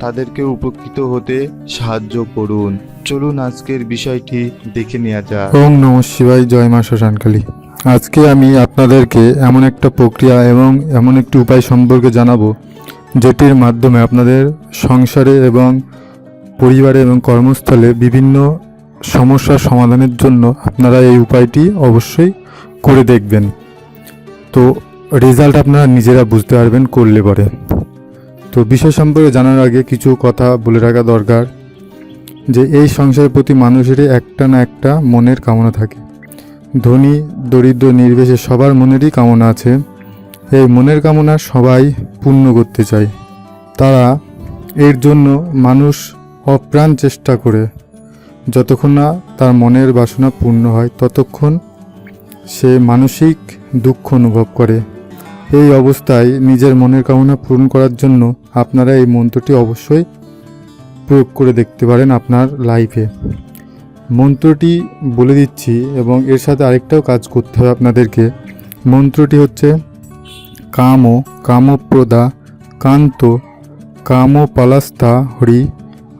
তাদেরকে উপকৃত হতে সাহায্য করুন। চলুন আজকের বিষয়টি দেখে নেওয়া যাক। ওম নম শিবায়, জয় মা শ্মশানকালী। আজকে আমি আপনাদেরকে এমন একটা প্রক্রিয়া এবং এমন একটি উপায় সম্পর্কে জানাব, যেটির মাধ্যমে আপনাদের সংসারে এবং পরিবারে এবং কর্মস্থলে বিভিন্ন সমস্যার সমাধানের জন্য আপনারা এই উপায়টি অবশ্যই করে দেখবেন। তো রেজাল্ট আপনারা নিজেরা বুঝতে পারবেন, করলে পরে। তো বিষয় সম্পর্কে জানার আগে কিছু কথা বলে রাখা দরকার যে এই সংসারের প্রতি মানুষেরই একটা না একটা মনের কামনা থাকে। ধনী, দরিদ্র, নির্বিশেষে সবার মনেরই কামনা আছে। এই মনের কামনা সবাই পূর্ণ করতে চায়। তারা এর জন্য মানুষ অপ্রাণ চেষ্টা করে। যতক্ষণ না তার মনের বাসনা পূর্ণ হয়, ততক্ষণ সে মানসিক দুঃখ অনুভব করে। এই অবস্থায় নিজের মনের কামনা পূরণ করার জন্য আপনারা এই মন্ত্রটি অবশ্যই প্রয়োগ করে দেখতে পারেন আপনার লাইফে মন্ত্রটি বলে দিচ্ছি এবং এর সাথে আরেকটাও কাজ করতে হবে আপনাদেরকে। মন্ত্রটি হচ্ছে, কাম, কামপ্রদা, কান্ত কাম পালাস্তা হরি,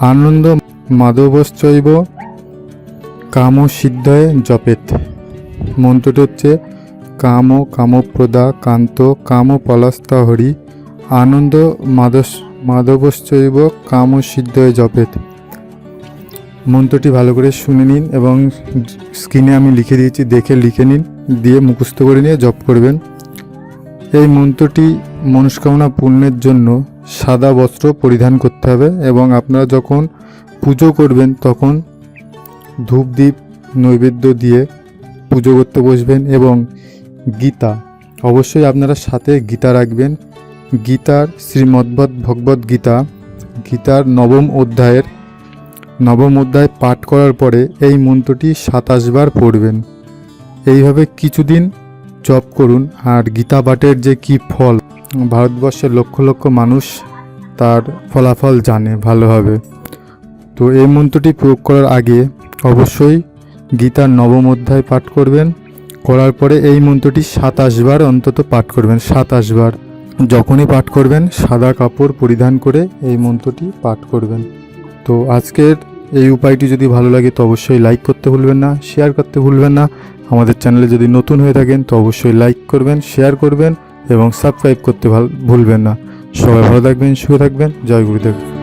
আনন্দ মাধবশ্চৈব, কাম সিদ্ধয়ে জপেত। মন্ত্রটি হচ্ছে, কাম, কামপ্রদা, কান্ত কাম পলাস্তা হরি আনন্দ মাদস মাধবশ্চৈব কাম সিদ্ধয়ে জপেত। মন্ত্রটি ভালো করে শুনে নিন এবং স্ক্রিনে আমি লিখে দিয়েছি, দেখে লিখে নিন, দিয়ে মুখস্থ করে নিয়ে জপ করবেন। এই মন্ত্রটি মনস্কামনা পূর্ণের জন্য সাদা বস্ত্র পরিধান করতে হবে এবং আপনারা যখন পুজো করবেন তখন ধূপ দ্বীপ নৈবেদ্য দিয়ে পুজো করতে বসবেন এবং গীতা। অবশ্যই আপনারা সাথে গীতা রাখবেন। গীতার শ্রীমদ্ভদ ভগবদ গীতা, গীতার নবম অধ্যায়ের নবম অধ্যায় পাঠ করার পরে এই মন্ত্রটি সাতাশ বার পড়বেন। এইভাবে কিছুদিন জপ করুন আর গীতা পাঠের যে কি ফল, ভারতবর্ষের লক্ষ লক্ষ মানুষ তার ফলাফল জানে ভালোভাবে তো এই মন্ত্রটি প্রয়োগ করার আগে অবশ্যই গীতার নবম অধ্যায় পাঠ করবেন, করার পরে এই মন্ত্রটি সাতাশ বার অন্তত পাঠ করবেন, সাতাশ বার। যখনই পাঠ করবেন, সাদা কাপড় পরিধান করে এই মন্ত্রটি পাঠ করবেন। তো আজকের এই উপায়টি যদি ভালো লাগে, তো অবশ্যই লাইক করতে ভুলবেন না শেয়ার করতে ভুলবেন না। আমাদের চ্যানেলে যদি নতুন হয়ে থাকেন, তো অবশ্যই লাইক করবেন শেয়ার করবেন এবং সাবস্ক্রাইব করতে ভাল- ভুলবেন না। সবাই ভালো থাকবেন সুখে থাকবেন। জয় গুরুদেব।